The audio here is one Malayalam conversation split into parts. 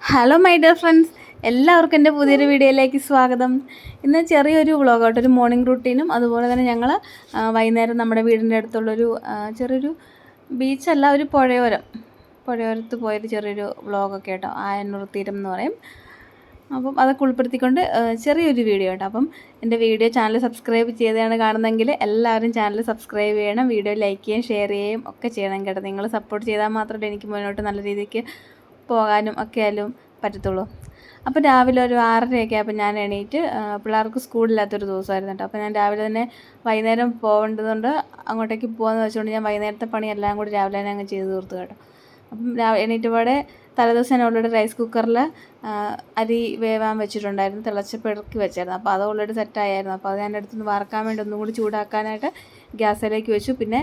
ഹലോ മൈ ഡിയർ ഫ്രണ്ട്സ് എല്ലാവർക്കും എന്റെ പുതിയൊരു വീഡിയോയിലേക്ക് സ്വാഗതം. ഇന്ന് ചെറിയൊരു വ്ളോഗായിട്ട് ഒരു മോർണിംഗ് റുട്ടീനും അതുപോലെ തന്നെ ഞങ്ങൾ വൈകുന്നേരം നമ്മുടെ വീടിന്റെ അടുത്തുള്ളൊരു ചെറിയൊരു ബീച്ചല്ല ഒരു പുഴയോരം. പുഴയോരത്ത് പോയൊരു ചെറിയൊരു വ്ളോഗൊക്കെ കേട്ടോ ആയന്നൂർ തീരം എന്ന് പറയും. അപ്പം അതൊക്കെ ഉൾപ്പെടുത്തിക്കൊണ്ട് ചെറിയൊരു വീഡിയോ കേട്ടോ അപ്പം എന്റെ വീഡിയോ ചാനൽ സബ്സ്ക്രൈബ് ചെയ്താണ് കാണുന്നതെങ്കിൽ എല്ലാവരും ചാനൽ സബ്സ്ക്രൈബ് ചെയ്യണം വീഡിയോ ലൈക്ക് ചെയ്യുകയും ഷെയർ ചെയ്യുകയും ഒക്കെ ചെയ്യണം കേട്ടോ. നിങ്ങൾ സപ്പോർട്ട് ചെയ്താൽ മാത്രമേ എനിക്ക് മുന്നോട്ട് നല്ല രീതിക്ക് പോകാനും ഒക്കെ ആയാലും പറ്റത്തുള്ളൂ. അപ്പോൾ രാവിലെ ഒരു ആറരയൊക്കെ ആയപ്പോൾ ഞാൻ എണീറ്റ് പിള്ളേർക്ക് സ്കൂളില്ലാത്തൊരു ദിവസമായിരുന്നു കേട്ടോ. അപ്പോൾ ഞാൻ രാവിലെ തന്നെ വൈകുന്നേരം പോകേണ്ടതുകൊണ്ട് അങ്ങോട്ടേക്ക് പോകാമെന്ന് വെച്ചുകൊണ്ട് ഞാൻ വൈകുന്നേരത്തെ പണി എല്ലാം കൂടി രാവിലെ തന്നെ അങ്ങ് ചെയ്ത് തീർത്തു കേട്ടോ. അപ്പം രാവിലെ എണീറ്റപാടെ തലേദിവസം ഞാൻ റൈസ് കുക്കറിൽ അരി വേവാൻ വെച്ചിട്ടുണ്ടായിരുന്നു. തിളച്ചപ്പോൾ ഇറക്കി വെച്ചായിരുന്നു. അപ്പോൾ അത് ഓൾറെഡി സെറ്റായിരുന്നു അപ്പോൾ അത് ഞാൻ എടുത്തുനിന്ന് വറക്കാൻ വേണ്ടി ഒന്നും കൂടി ചൂടാക്കാനായിട്ട് ഗ്യാസിലേക്ക് വെച്ചു. പിന്നെ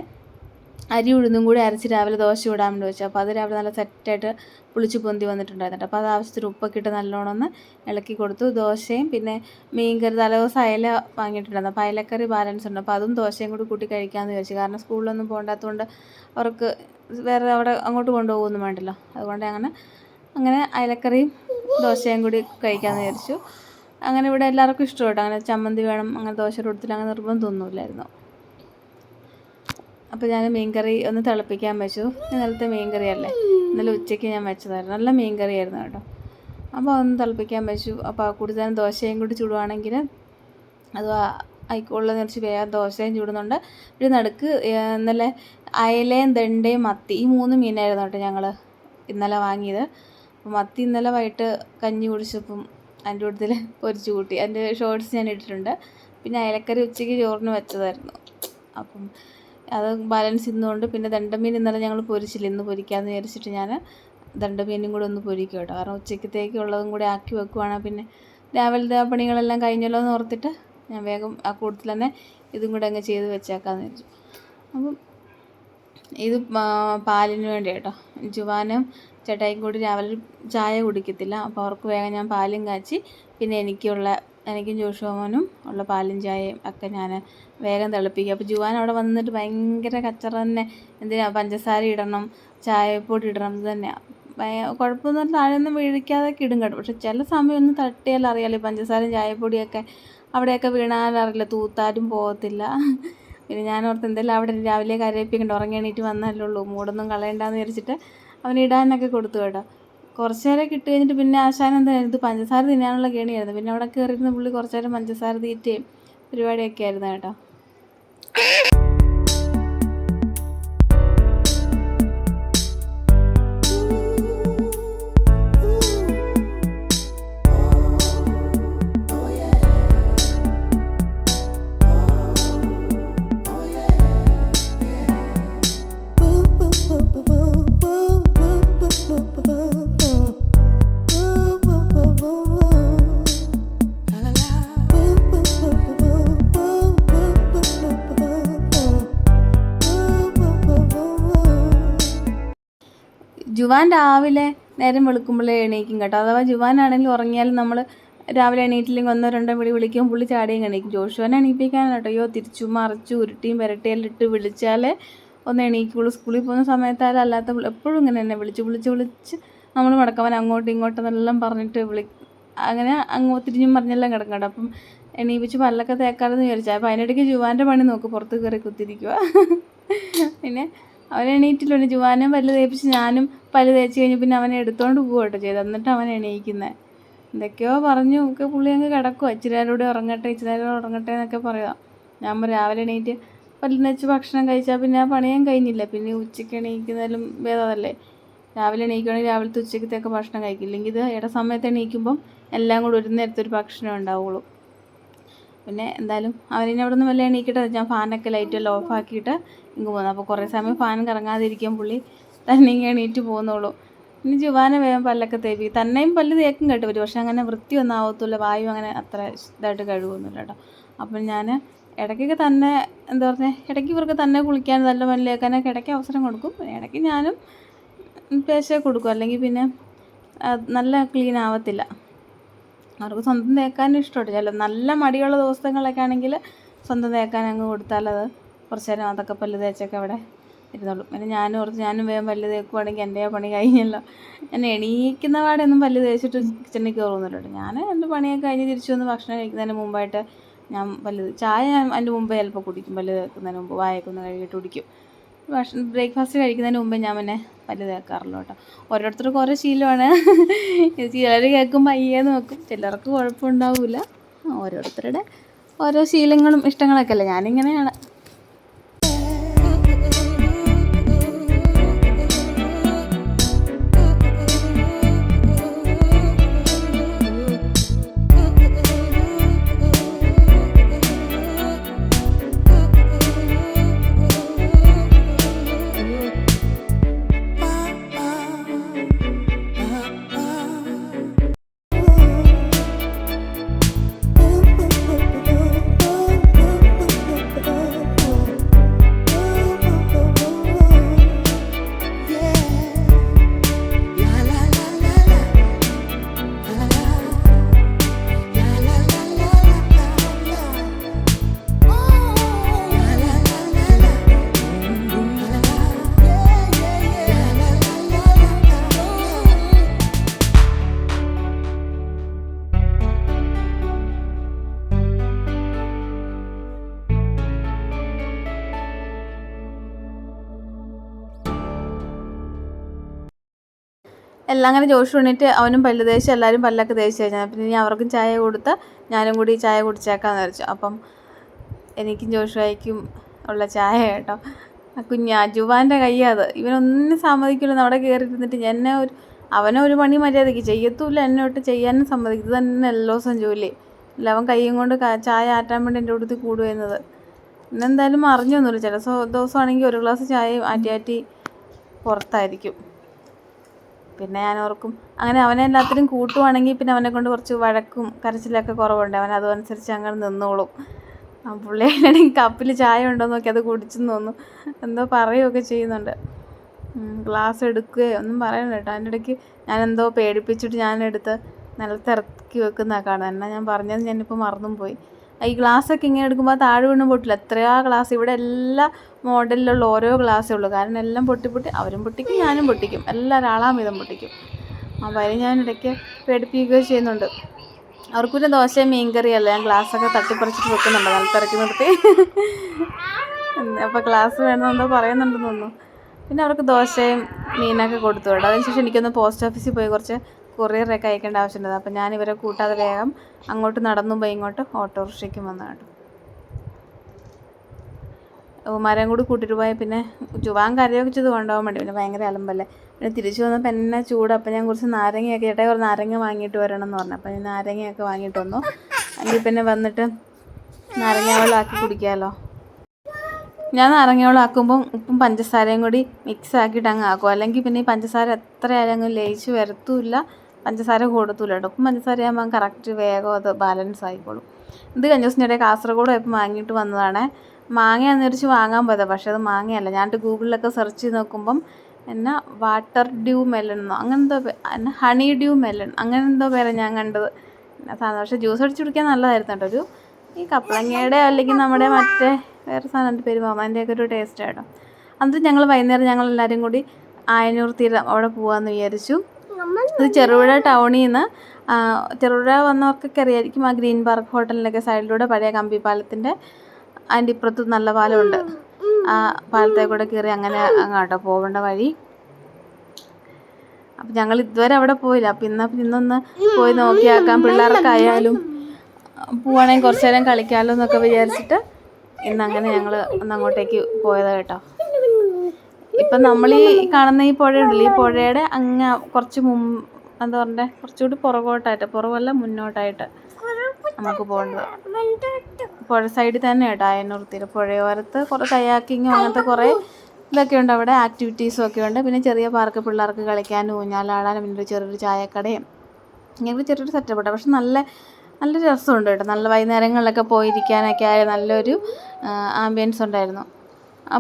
അരി ഉഴുന്നും കൂടി അരച്ച് രാവിലെ ദോശ ചൂടാൻ വേണ്ടി വെച്ചു അപ്പോൾ അത് രാവിലെ നല്ല സെറ്റായിട്ട് പുളിച്ച് പൊന്തി വന്നിട്ടുണ്ടായിരുന്നു. അപ്പോൾ അത് ആവശ്യത്തിന് ഉപ്പൊക്കെ ഇട്ട് നല്ലോണം ഒന്ന് ഇളക്കി കൊടുത്തു. ദോശയും പിന്നെ മീൻകറി തലേദിവസം അയല വാങ്ങിയിട്ടുണ്ടായിരുന്നു. അപ്പോൾ അയലക്കറി ബാലൻസ് ഉണ്ട്. അപ്പോൾ അതും ദോശയും കൂടി കൂട്ടി കഴിക്കാമെന്ന് വിചാരിച്ചു കാരണം സ്കൂളിലൊന്നും പോകണ്ടാത്തതുകൊണ്ട് അവർക്ക് വേറെ അവിടെ അങ്ങോട്ട് കൊണ്ടുപോകുമൊന്നും വേണ്ടല്ലോ. അതുകൊണ്ട് അങ്ങനെ അങ്ങനെ അയലക്കറിയും ദോശയും കൂടി കഴിക്കാമെന്ന് വിചാരിച്ചു. അങ്ങനെ ഇവിടെ എല്ലാവർക്കും ഇഷ്ടപ്പെട്ടു. അങ്ങനെ ചമ്മന്തി വേണം അങ്ങനെ ദോശ കൊടുത്തില്ല അങ്ങനെ നിർബന്ധമൊന്നുമില്ലായിരുന്നു. അപ്പോൾ ഞാൻ മീൻകറി ഒന്ന് തിളപ്പിക്കാൻ വെച്ചു. ഇന്നലത്തെ മീൻകറി അല്ലേ? ഇന്നലെ ഉച്ചയ്ക്ക് ഞാൻ വെച്ചതായിരുന്നു. നല്ല മീൻകറി ആയിരുന്നു കേട്ടോ. അപ്പോൾ ഒന്ന് തിളപ്പിക്കാൻ വെച്ചു. അപ്പോൾ കൂടി ദോശയും കൂടി ചൂടുവാണെങ്കിൽ അത് ആയിക്കോളെന്ന് നിറച്ച് വേഗം ദോശയും ചൂടുന്നുണ്ട്. ഒരു നടുക്ക് ഇന്നലെ അയലയും ദണ്ടയും മത്തി ഈ മൂന്ന് മീനായിരുന്നു കേട്ടോ ഞങ്ങൾ ഇന്നലെ വാങ്ങിയത്. അപ്പോൾ മത്തി ഇന്നലെ വൈകിട്ട് കഞ്ഞി കുടിച്ചപ്പം അതിന്റെ കൂടുതൽ പൊരിച്ചു കൂട്ടി. അതിന്റെ ഷോർട്സ് ഞാൻ ഇട്ടിട്ടുണ്ട്. പിന്നെ അയലക്കറി ഉച്ചയ്ക്ക് ചോറിന് വെച്ചതായിരുന്നു. അപ്പം അത് ബാലൻസ് ചെയ്യുന്നതുകൊണ്ട് പിന്നെ ദണ്ടമീൻ ഇന്നലെ ഞങ്ങൾ പൊരിച്ചില്ല. ഇന്ന് പൊരിക്കാമെന്ന് വിചാരിച്ചിട്ട് ഞാൻ ദണ്ടമീനും കൂടെ ഒന്ന് പൊരിക്കും കേട്ടോ. കാരണം ഉച്ചക്കത്തേക്കുള്ളതും കൂടെ ആക്കി വെക്കുവാണെങ്കിൽ പിന്നെ രാവിലത്തെ പണികളെല്ലാം കഴിഞ്ഞല്ലോ എന്ന് ഓർത്തിട്ട് ഞാൻ വേഗം ആ കൂട്ടത്തിൽ തന്നെ ഇതും കൂടെ അങ്ങ് ചെയ്ത് വെച്ചേക്കാമെന്ന് വിചാരിച്ചു. അപ്പം ഇത് പാലിന് വേണ്ടി കേട്ടോ. ജുവാനും ചേട്ടായിയും കൂടി രാവിലെ ചായ കുടിക്കത്തില്ല. അപ്പോൾ അവർക്ക് വേഗം ഞാൻ പാലും കാച്ചി പിന്നെ എനിക്കുള്ള എനിക്കും ജോഷുമോനും ഉള്ള പാലും ചായയും ഒക്കെ ഞാൻ വേഗം തിളപ്പിക്കും. അപ്പോൾ ജുവാൻ അവിടെ വന്നിട്ട് ഭയങ്കര കച്ചറ തന്നെ. എന്തിനാ? പഞ്ചസാര ഇടണം ചായപ്പൊടി ഇടണം ഇത് തന്നെയാണ് കുഴപ്പമൊന്നും പറഞ്ഞാൽ താഴെയൊന്നും വീഴിക്കാതൊക്കെ ഇടും കേട്ടോ. പക്ഷെ ചില സമയം ഒന്ന് തട്ടിയാൽ അറിയാലോ പഞ്ചസാരയും ചായപ്പൊടിയൊക്കെ അവിടെയൊക്കെ വീണാലും അറിയില്ല തൂത്താലും പോകത്തില്ല. പിന്നെ ഞാൻ ഓർത്ത് എന്തായാലും അവിടെ രാവിലെ കരയിപ്പിക്കണ്ട ഉറങ്ങി എണീറ്റ് വന്നല്ലേ ഉള്ളൂ. മൂടൊന്നും കളയണ്ടെന്ന് വിചാരിച്ചിട്ട് അവന് ഇടാനൊക്കെ കൊടുത്തു കേട്ടോ. കുറച്ച് നേരം കിട്ടി കഴിഞ്ഞിട്ട് പിന്നെ ആശാനം എന്താ ഇത് പഞ്ചസാര തിന്നാനുള്ള കേണിയായിരുന്നു. പിന്നെ അവിടെ കയറിയിരുന്ന പുള്ളി കുറച്ച് നേരം പഞ്ചസാര തീറ്റയും പരിപാടിയൊക്കെ ആയിരുന്നു കേട്ടോ. ജുവാൻ രാവിലെ നേരം വെളുക്കുമ്പോഴേ എണീക്കും കേട്ടോ. അഥവാ ജുവാനാണെങ്കിൽ ഉറങ്ങിയാലും നമ്മൾ രാവിലെ എണീറ്റില്ലെങ്കിൽ ഒന്നോ രണ്ടോ വിളി വിളിക്കും പുള്ളി ചാടിയും എണീക്കും. ജോഷുവാനെ എണീപ്പിക്കാനാണ് കേട്ടോ. അയ്യോ തിരിച്ചു മറിച്ചു ഉരുട്ടിയും പുരട്ടിയെല്ലാം ഇട്ട് വിളിച്ചാലേ ഒന്ന് എണീക്കുള്ളൂ. സ്കൂളിൽ പോകുന്ന സമയത്തായാലും അല്ലാത്ത എപ്പോഴും ഇങ്ങനെ തന്നെ വിളിച്ച് വിളിച്ച് വിളിച്ച് നമ്മൾ മടക്കവൻ അങ്ങോട്ടും ഇങ്ങോട്ടും എന്നെല്ലാം പറഞ്ഞിട്ട് വിളി അങ്ങനെ അങ്ങോ തിരിഞ്ഞും പറഞ്ഞെല്ലാം കിടക്കും കേട്ടോ. അപ്പം എണീപ്പിച്ച് പല്ലൊക്കെ തേക്കാറെന്ന് വിചാരിച്ചാൽ അപ്പം അതിനിടയ്ക്ക് ജുവാന്റെ പണി നോക്ക് പുറത്ത് കയറി കുത്തിരിക്കുക പിന്നെ അവൻ എണീറ്റില്ല ജുവാനും പല്ല് തേപ്പിച്ച് ഞാനും പല്ല് തേച്ച് കഴിഞ്ഞ് പിന്നെ അവനെ എടുത്തോണ്ട് പോകട്ടോ കേട്ടോ ചെയ്ത്. എന്നിട്ട് അവൻ എണീക്കുന്നത് എന്തൊക്കെയോ പറഞ്ഞു. ഒക്കെ പുള്ളി അങ്ങ് കിടക്കുക അച്ഛനാരോട് നേരം ഉറങ്ങട്ടെ ഇച്ചിരി നേരം ഉറങ്ങട്ടെ എന്നൊക്കെ പറയാം ഞാൻ രാവിലെ എണീറ്റ് പല്ലിന് വെച്ച് ഭക്ഷണം കഴിച്ചാൽ പിന്നെ ആ പണിയും കഴിഞ്ഞില്ല. പിന്നെ ഉച്ചയ്ക്ക് എണീക്കുന്നതിലും ഭേദമല്ലേ? രാവിലെ എണീക്കുകയാണെങ്കിൽ രാവിലത്തെ ഉച്ചക്കത്തേക്ക് ഭക്ഷണം കഴിക്കില്ലെങ്കിൽ ഇത് ഇട സമയത്ത് എണീക്കുമ്പം എല്ലാം കൂടി ഒരു നേരത്തെ ഒരു ഭക്ഷണം ഉണ്ടാവുള്ളൂ. പിന്നെ എന്തായാലും അവനിനെ അവിടെ നിന്ന് വല്ല എണീക്കട്ടെ. ഞാൻ ഫാനൊക്കെ ലൈറ്റെല്ലാം ഓഫാക്കിയിട്ട് ഇങ്ങ് പോകുന്നത് അപ്പോൾ കുറേ സമയം ഫാൻ കറങ്ങാതിരിക്കാൻ പുള്ളി തന്നെ ഇങ്ങനെ എണീറ്റ് പോകുന്നുള്ളൂ. ഇനി ജുവാനെ വേഗം പല്ലൊക്കെ തേപ്പി തന്നെയും പല്ല് തേക്കും കേട്ടോ വരും പക്ഷെ അങ്ങനെ വൃത്തിയൊന്നും ആവത്തില്ല. വായു അങ്ങനെ അത്ര ഇതായിട്ട് കഴുകുന്നില്ല കേട്ടോ. അപ്പം ഞാൻ ഇടയ്ക്കൊക്കെ തന്നെ എന്താ പറഞ്ഞാൽ ഇടയ്ക്ക് ഇവർക്ക് തന്നെ കുളിക്കാൻ നല്ല പല്ല് തേക്കാനൊക്കെ ഇടയ്ക്ക് അവസരം കൊടുക്കും. ഇടയ്ക്ക് ഞാനും പേശ കൊടുക്കും. അല്ലെങ്കിൽ പിന്നെ നല്ല ക്ലീൻ ആവത്തില്ല. അവർക്ക് സ്വന്തം തേക്കാനും ഇഷ്ടമുണ്ട് ചില നല്ല മടിയുള്ള ദിവസങ്ങളൊക്കെ ആണെങ്കിൽ സ്വന്തം തേക്കാൻ അങ്ങ് കൊടുത്താൽ അത് കുറച്ച് നേരം അതൊക്കെ പല്ല് തേച്ചൊക്കെ അവിടെ ഇരുന്നുള്ളൂ പിന്നെ ഞാനും ഓർത്ത് ഞാനും വേഗം പല്ല് തേക്കുവാണെങ്കിൽ എന്റെ പണി കഴിഞ്ഞല്ലോ. ഞാൻ എണീക്കുന്ന പാടെയൊന്നും പല്ല് തേച്ചിട്ട് കിച്ചണിൽ കയറുന്നില്ല ഞാൻ എന്റെ പണിയൊക്കെ കഴിഞ്ഞ് തിരിച്ചു വന്ന് ഭക്ഷണം കഴിക്കുന്നതിന് മുമ്പായിട്ട് ഞാൻ പല്ല് ചായ ഞാൻ അതിന്റെ മുമ്പേ ചിലപ്പോൾ കുടിക്കും. പല്ല് തേക്കുന്നതിന് മുമ്പ് വായൊക്കെ ഒന്ന് കഴുകിയിട്ട് കുടിക്കും. ഭക്ഷണം ബ്രേക്ക്ഫാസ്റ്റ് കഴിക്കുന്നതിന് മുമ്പേ ഞാൻ പിന്നെ പല്ല് തേക്കാറുള്ളൂ കേട്ടോ. ഓരോരുത്തർക്കും ഓരോ ശീലമാണ്. ചിലർ കേൾക്കുമ്പോൾ അയ്യേന്ന് വെക്കും ചിലർക്ക് കുഴപ്പമുണ്ടാവില്ല. ഓരോരുത്തരുടെ ഓരോ ശീലങ്ങളും ഇഷ്ടങ്ങളൊക്കെ അല്ലേ? ഞാനിങ്ങനെയാണ്. എല്ലാം അങ്ങനെ ജോഷ് എണീറ്റ് അവനും പല്ല് തേച്ച് എല്ലാവരും പല്ലൊക്കെ തേച്ച് കഴിഞ്ഞാൽ പിന്നെ ഇനി അവർക്കും ചായ കൊടുത്ത് ഞാനും കൂടി ചായ കുടിച്ചേക്കാന്ന് വിചാരിച്ചു. അപ്പം എനിക്കും ജോഷുവായിക്കും ഉള്ള ചായ കേട്ടോ. ആ കുഞ്ഞാ ജുവാന്റെ കയ്യാത് ഇവനൊന്നും സമ്മതിക്കില്ല അവിടെ കയറി ഇരുന്നിട്ട് എന്നെ ഒരു അവനെ ഒരു പണി മര്യാദയ്ക്ക് ചെയ്യത്തുമില്ല എന്നെ ഒട്ട് ചെയ്യാനും സമ്മതിക്കും ഇത് തന്നെ എല്ലാ ദിവസം ജോലി. അല്ല അവൻ കൈയും കൊണ്ട് ചായ ആറ്റാൻ വേണ്ടി എന്റെ അടുത്ത് കൂടുവെന്നത് ഇന്നെന്തായാലും അറിഞ്ഞൊന്നുമില്ല. ചില ദിവസമാണെങ്കിൽ ഒരു ഗ്ലാസ് ചായ ആറ്റി ആറ്റി പുറത്തായിരിക്കും. പിന്നെ ഞാൻ ഓർക്കും അങ്ങനെ അവനെ എല്ലാത്തിനും കൂട്ടുവാണെങ്കിൽ പിന്നെ അവനെ കൊണ്ട് കുറച്ച് വഴക്കും കരച്ചിലൊക്കെ കുറവുണ്ട്. അവൻ അതനുസരിച്ച് അങ്ങനെ നിന്നോളും. ആ പുള്ളിയാണെങ്കിൽ കപ്പിൽ ചായ ഉണ്ടോ നോക്കി അത് കുടിച്ചെന്ന് തോന്നും എന്തോ പറയുകയൊക്കെ ചെയ്യുന്നുണ്ട്. ഗ്ലാസ് എടുക്കുകയോ ഒന്നും പറയണ്ട കേട്ടോ. അതിന്റെ ഇടയ്ക്ക് ഞാൻ എന്തോ പേടിപ്പിച്ചിട്ട് ഞാനെടുത്ത് നിലത്തിറക്കി വെക്കുന്നതാണ് കാണുന്നത്. എന്നാൽ ഞാൻ പറഞ്ഞത് ഞാനിപ്പോൾ മറന്നും പോയി ഈ ഗ്ലാസ്സൊക്കെ ഇങ്ങനെ എടുക്കുമ്പോൾ താഴെ വീണ് പൊട്ടില്ല. എത്രയാ ഗ്ലാസ്? ഇവിടെ എല്ലാ മോഡലിലുള്ള ഓരോ ഗ്ലാസ്സേ ഉള്ളൂ. കാരണം എല്ലാം പൊട്ടി പൊട്ടി അവരും പൊട്ടിക്കും ഞാനും പൊട്ടിക്കും. എല്ലാവരും ആളാം വീതം പൊട്ടിക്കും. അവരെ ഞാൻ ഇടയ്ക്ക് പേടിപ്പിക്കുകയോ ചെയ്യുന്നുണ്ട്. അവർക്ക് പിന്നെ ദോശയും മീൻകറിയല്ല ഞാൻ ഗ്ലാസ്സൊക്കെ തട്ടിപ്പറിച്ചിട്ട് വെക്കുന്നുണ്ട്. നിലത്തിറക്കി നിർത്തി. അപ്പോൾ ഗ്ലാസ് വേണമെന്നോ പറയുന്നുണ്ടെന്ന് തോന്നുന്നു. പിന്നെ അവർക്ക് ദോശയും മീനൊക്കെ കൊടുത്തു വിടും. അതിനുശേഷം എനിക്കൊന്ന് പോസ്റ്റ് ഓഫീസിൽ പോയി കുറച്ച് കൊറിയറൊക്കെ അയക്കേണ്ട ആവശ്യമുണ്ട്. അപ്പം ഞാൻ ഇവരെ കൂട്ടാതെ വേഗം അങ്ങോട്ട് നടന്നു പോയി ഇങ്ങോട്ട് ഓട്ടോറിക്ഷയ്ക്കും വന്നതാണ് മരം കൂടി കൂട്ടിട്ട് പോയാൽ പിന്നെ ചുവാൻ കരയോഗിച്ചത് കൊണ്ടുപോകാൻ വേണ്ടി പിന്നെ ഭയങ്കര അലമ്പല്ലേ. പിന്നെ തിരിച്ചു വന്നപ്പോൾ എന്നെ ചൂട് അപ്പം ഞാൻ കുറച്ച് നാരങ്ങയൊക്കെ ചേട്ടാ കുറച്ച് നാരങ്ങ വാങ്ങിയിട്ട് വരണം എന്ന് പറഞ്ഞു. അപ്പം ഞാൻ നാരങ്ങയൊക്കെ വാങ്ങിയിട്ട് വന്നു. അല്ലെങ്കിൽ പിന്നെ വന്നിട്ട് നാരങ്ങ വെള്ളം ആക്കി കുടിക്കാമല്ലോ ഞാൻ നാരങ്ങയോളം ആക്കുമ്പം ഉപ്പും പഞ്ചസാരയും കൂടി മിക്സ് ആക്കിയിട്ട് അങ്ങ് ആക്കും. അല്ലെങ്കിൽ പിന്നെ ഈ പഞ്ചസാര എത്ര ആയാലും അങ്ങ് ലയിച്ച് വരത്തുമില്ല. പഞ്ചസാര കൂടത്തുമില്ല കേട്ടോ. ഉപ്പും പഞ്ചസാര ആകുമ്പോൾ കറക്റ്റ് വേഗം അത് ബാലൻസ് ആയിക്കോളും. ഇത് കഴിഞ്ഞ ദിവസം ഞാൻ കാസർഗോഡ് പോയപ്പോൾ വാങ്ങിയിട്ട് വന്നതാണ്. മാങ്ങ അന്നേരിച്ച് വാങ്ങാൻ പോയതാണ് പക്ഷേ അത് മാങ്ങയല്ല. ഞാൻ ഗൂഗിളിലൊക്കെ സെർച്ച് ചെയ്ത് നോക്കുമ്പം എന്നാ വാട്ടർ ഡ്യൂ മെലൺ എന്നോ അങ്ങനെന്തോ എന്നാ ഹണി ഡ്യൂ മെലൺ അങ്ങനെ എന്തോ പേരാണ് ഞാൻ കണ്ടത്. സാധനം പക്ഷേ ജ്യൂസ് അടിച്ച് കുടിക്കാൻ നല്ലതായിരുന്നു കേട്ടോ. ഒരു ഈ കപ്പളങ്ങയുടെ അല്ലെങ്കിൽ നമ്മുടെ മറ്റേ വേറെ സാധനത്തിന്റെ പേര് പോകാം അതിന്റെയൊക്കെ ഒരു ടേസ്റ്റ് കേട്ടോ. എന്നിട്ട് ഞങ്ങൾ വൈകുന്നേരം ഞങ്ങൾ എല്ലാവരും കൂടി ആയനൂർ തീരം അവിടെ പോകാമെന്ന് വിചാരിച്ചു. ഇത് ചെറുപുഴ ടൗണിൽ നിന്ന് ചെറുപുഴ വന്നവർക്കൊക്കെ അറിയായിരിക്കും ആ ഗ്രീൻ പാർക്ക് ഹോട്ടലിന്റെയൊക്കെ സൈഡിലൂടെ പഴയ കമ്പി പാലത്തിന്റെ അതിന്റെ ഇപ്പുറത്ത് നല്ല പാലമുണ്ട്. ആ പാലത്തെ കൂടെ കയറി അങ്ങനെ അങ്ങോട്ടോ പോകേണ്ട വഴി. അപ്പം ഞങ്ങൾ ഇതുവരെ അവിടെ പോയില്ല. അപ്പം ഇന്ന് ഇന്നൊന്ന് പോയി നോക്കിയാക്കാം. പിള്ളേർക്കായാലും പോവാണെങ്കിൽ കുറച്ചു നേരം കളിക്കാമല്ലോ എന്നൊക്കെ വിചാരിച്ചിട്ട് ഇന്ന് അങ്ങനെ ഞങ്ങൾ ഒന്ന് അങ്ങോട്ടേക്ക് പോയതാണ് കേട്ടോ. ഇപ്പം നമ്മൾ ഈ കാണുന്ന ഈ പുഴ ഉണ്ടല്ലോ ഈ പുഴയുടെ അങ്ങ് കുറച്ച് മും എന്താ പറയണ്ടേ കുറച്ചുകൂടി പുറകോട്ടായിട്ട് പുറകല്ല മുന്നോട്ടായിട്ട് നമുക്ക് പോകേണ്ടത്. പുഴ സൈഡിൽ തന്നെ കേട്ടോ അയനൂർ തീരെ. പുഴയോരത്ത് കുറേ കയാക്കിങ്ങും അങ്ങനത്തെ കുറേ ഇതൊക്കെ ഉണ്ട്. അവിടെ ആക്ടിവിറ്റീസും ഒക്കെ ഉണ്ട്. പിന്നെ ചെറിയ പാർക്ക് പിള്ളേർക്ക് കളിക്കാനും ഊഞ്ഞാലാടാനും പിന്നെ ഒരു ചെറിയൊരു ചായക്കടയും. ഇങ്ങനെ ചെറിയൊരു സെറ്റപ്പ് ഉണ്ട്. പക്ഷെ നല്ല നല്ല രസമുണ്ട് കേട്ടോ. നല്ല വൈകുന്നേരങ്ങളിലൊക്കെ പോയിരിക്കാനൊക്കെ ആയ നല്ലൊരു ആംബിയൻസ് ഉണ്ടായിരുന്നു.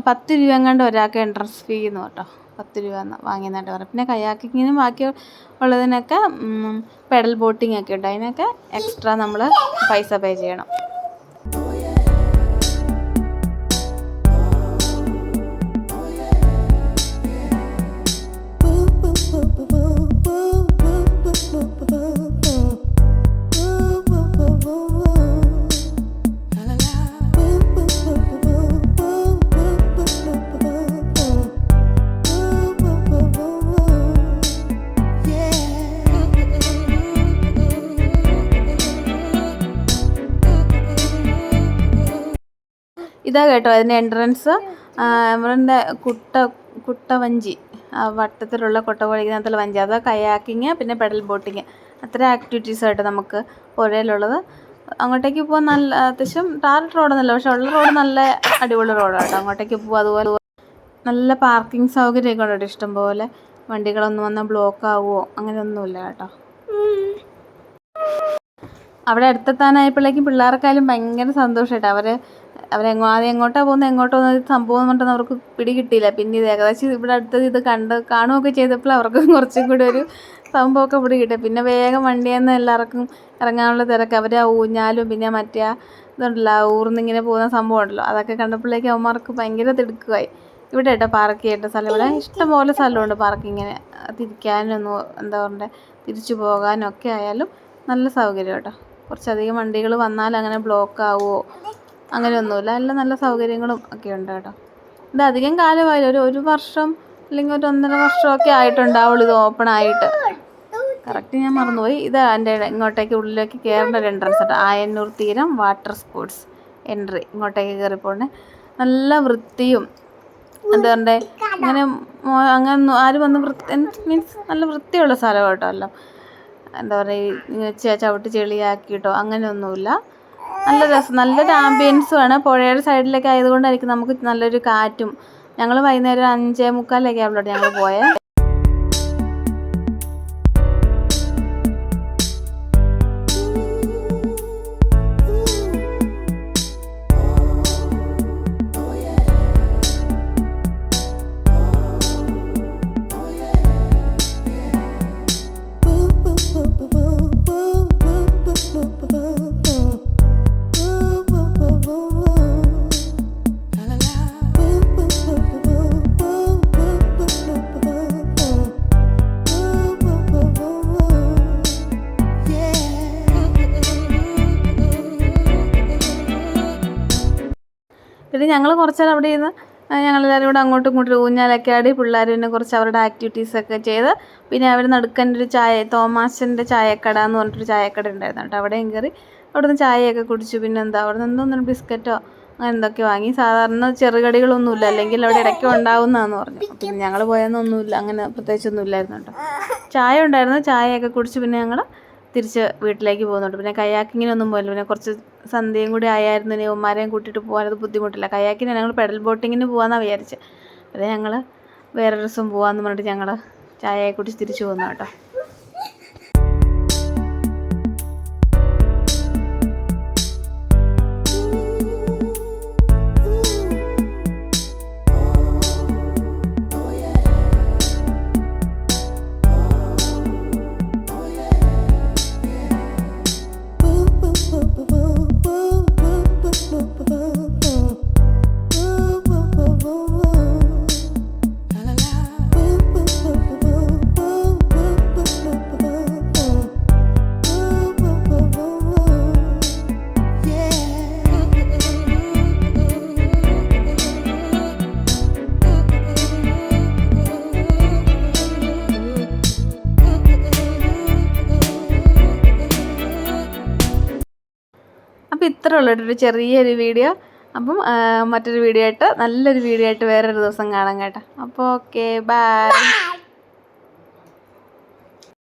പത്ത് രൂപ എങ്ങാണ്ട് ഒരാൾക്ക് എൻട്രൻസ് ഫീ എന്ന് കേട്ടോ. പത്ത് രൂപ വാങ്ങിയെന്നായിട്ട് പറഞ്ഞു. പിന്നെ കയാക്കിങ്ങിനും ബാക്കി ഉള്ളതിനൊക്കെ പെഡൽ ബോട്ടിംഗ് ഒക്കെ ഉണ്ട്. അതിനൊക്കെ എക്സ്ട്രാ നമ്മൾ പൈസ പേ ചെയ്യണം. ഇതാ കേട്ടോ അതിന്റെ എൻട്രൻസ് നമ്മളുടെ കുട്ട കുട്ടവഞ്ചി. ആ വട്ടത്തിലുള്ള കൊട്ടവഴിക്കകത്തുള്ള വഞ്ചി. അത് കയാക്കിങ് പിന്നെ പെഡൽ ബോട്ടിങ് അത്ര ആക്ടിവിറ്റീസ് ആയിട്ട് നമുക്ക് പുഴയിലുള്ളത്. അങ്ങോട്ടേക്ക് പോകാൻ നല്ല അത്യാവശ്യം ടാറിട്ട് റോഡൊന്നുമല്ല പക്ഷെ ഉള്ള റോഡ് നല്ല അടിപൊളി റോഡാണ് കേട്ടോ അങ്ങോട്ടേക്ക് പോകാം അതുപോലെ നല്ല പാർക്കിംഗ് സൗകര്യമൊക്കെ ഉണ്ട്? കേട്ടോ ഇഷ്ടംപോലെ വണ്ടികളൊന്നും വന്നാൽ ബ്ലോക്ക് ആവുമോ അങ്ങനെയൊന്നുമില്ല കേട്ടോ. അവിടെ അടുത്തെത്താനായപ്പോഴേക്കും പിള്ളേർക്കായാലും ഭയങ്കര സന്തോഷമായിട്ട് അവർ അവരെങ്ങോ ആദ്യം എങ്ങോട്ടോ പോകുന്നത് സംഭവം കൊണ്ടൊന്നും അവർക്ക് പിടി കിട്ടിയില്ല. പിന്നെ ഇത് ഏകദേശം ഇവിടെ അടുത്തത് ഇത് കണ്ട് കാണുകയൊക്കെ ചെയ്തപ്പോൾ അവർക്ക് കുറച്ചും കൂടി ഒരു സംഭവമൊക്കെ പിടി കിട്ടി പിന്നെ വേഗം വണ്ടിയിൽ നിന്ന് എല്ലാവർക്കും ഇറങ്ങാനുള്ള തിരക്ക്. അവർ ആ ഊഞ്ഞാലും പിന്നെ മറ്റേ ഇതുണ്ടല്ലോ ആ ഊർന്നിങ്ങനെ പോകുന്ന സംഭവം ഉണ്ടല്ലോ അതൊക്കെ കണ്ടപ്പോഴേക്കും അവന്മാർക്ക് ഭയങ്കര തിടുക്കമായി ഇവിടെ കേട്ടോ പാർക്ക് ചെയ്യേണ്ട സ്ഥലം. ഇവിടെ ഇഷ്ടംപോലെ സ്ഥലമുണ്ട്. പാർക്കിങ്ങിന് തിരിക്കാനൊന്നും എന്താ പറയണ്ടേ തിരിച്ചു പോകാനൊക്കെ ആയാലും നല്ല സൗകര്യം കേട്ടോ. കുറച്ചധികം വണ്ടികൾ വന്നാൽ അങ്ങനെ ബ്ലോക്ക് ആവുമോ അങ്ങനെയൊന്നുമില്ല. എല്ലാം നല്ല സൗകര്യങ്ങളും ഒക്കെ ഉണ്ട് കേട്ടോ. ഇത് അധികം കാലമായില്ല. ഒരു ഒരു വർഷം അല്ലെങ്കിൽ ഒരു ഒന്നര വർഷമൊക്കെ ആയിട്ടുണ്ടാവുള്ളൂ ഇത് ഓപ്പൺ ആയിട്ട്. കറക്റ്റ് ഞാൻ മറന്നുപോയി. ഇത് എന്റെ ഇങ്ങോട്ടേക്ക് ഉള്ളിലേക്ക് കയറേണ്ട ഒരു എൻട്രൻസ് കേട്ടോ ആയന്നൂർ തീരം വാട്ടർ സ്പോർട്സ് എൻട്രി ഇങ്ങോട്ടേക്ക് കയറിപ്പോണേ നല്ല വൃത്തിയും എന്താ പറയണ്ടേ? അങ്ങനെ അങ്ങനെ ആരും വന്ന് വൃത്തി മീൻസ് നല്ല വൃത്തിയുള്ള സ്ഥലം കേട്ടോ എല്ലാം എന്താ പറയുക ചവിട്ടി ചെളിയാക്കിയിട്ടോ അങ്ങനെയൊന്നുമില്ല. നല്ല രസം നല്ലൊരു ആംബിയൻസുമാണ് പുഴയുടെ സൈഡിലൊക്കെ ആയതുകൊണ്ടായിരിക്കും നമുക്ക് നല്ലൊരു കാറ്റും. ഞങ്ങൾ വൈകുന്നേരം അഞ്ചേ മുക്കാലൊക്കെ ആവുമ്പോഴാണ് ഞങ്ങൾ പോയത് പിന്നെ ഞങ്ങൾ കുറച്ച് നേരം അവിടെ ഇരുന്ന് ഞങ്ങളെല്ലാവരും കൂടെ അങ്ങോട്ടും ഇങ്ങോട്ടും ഊഞ്ഞാലൊക്കെ ആടി പിള്ളേർ പിന്നെ കുറച്ച് അവരുടെ ആക്ടിവിറ്റീസൊക്കെ ചെയ്ത് പിന്നെ അവർ നടുക്കന്റെ ഒരു ചായ തോമാസിന്റെ ചായക്കട എന്ന് പറഞ്ഞിട്ടൊരു ചായക്കട ഉണ്ടായിരുന്നു കേട്ടോ. അവിടെയും കയറി അവിടെ നിന്ന് ചായയൊക്കെ കുടിച്ചു. പിന്നെ എന്താ അവിടെ നിന്ന് എന്തോ ബിസ്ക്കറ്റോ അങ്ങനെ എന്തൊക്കെ വാങ്ങി. സാധാരണ ചെറുകടികളൊന്നുമില്ല. അല്ലെങ്കിൽ അവിടെ ഇടയ്ക്ക് ഉണ്ടാവുന്നതെന്ന് പറഞ്ഞു. പിന്നെ ഞങ്ങൾ പോയെന്നൊന്നുമില്ല. അങ്ങനെ പ്രത്യേകിച്ചൊന്നുമില്ലായിരുന്നു കേട്ടോ. ചായ ഉണ്ടായിരുന്നു. ചായയൊക്കെ കുടിച്ച് പിന്നെ ഞങ്ങൾ തിരിച്ച് വീട്ടിലേക്ക് പോകുന്നുണ്ട്. പിന്നെ കയാക്കിങ്ങിനൊന്നും പോയില്ല. പിന്നെ കുറച്ച് സന്ധ്യയും കൂടി ആയായിരുന്നു. ഇനി ഉമ്മാരെയും കൂട്ടിയിട്ട് പോകാനത് ബുദ്ധിമുട്ടില്ല. കയാക്കിന് ഞങ്ങൾ പെഡൽ ബോട്ടിങ്ങിന് പോകാമെന്നാണ് വിചാരിച്ചത് പിന്നെ ഞങ്ങൾ വേറെ ദിവസം പോകാമെന്ന് പറഞ്ഞിട്ട് ഞങ്ങൾ ചായയെ കുടിച്ച് തിരിച്ചു പോകുന്നു കേട്ടോ. ഉള്ളൂ ഒരു ചെറിയൊരു വീഡിയോ അപ്പം മറ്റൊരു വീഡിയോ ആയിട്ട് നല്ലൊരു വീഡിയോ ആയിട്ട് വേറൊരു ദിവസം കാണാം കേട്ടോ. അപ്പോൾ ഓക്കെ ബൈ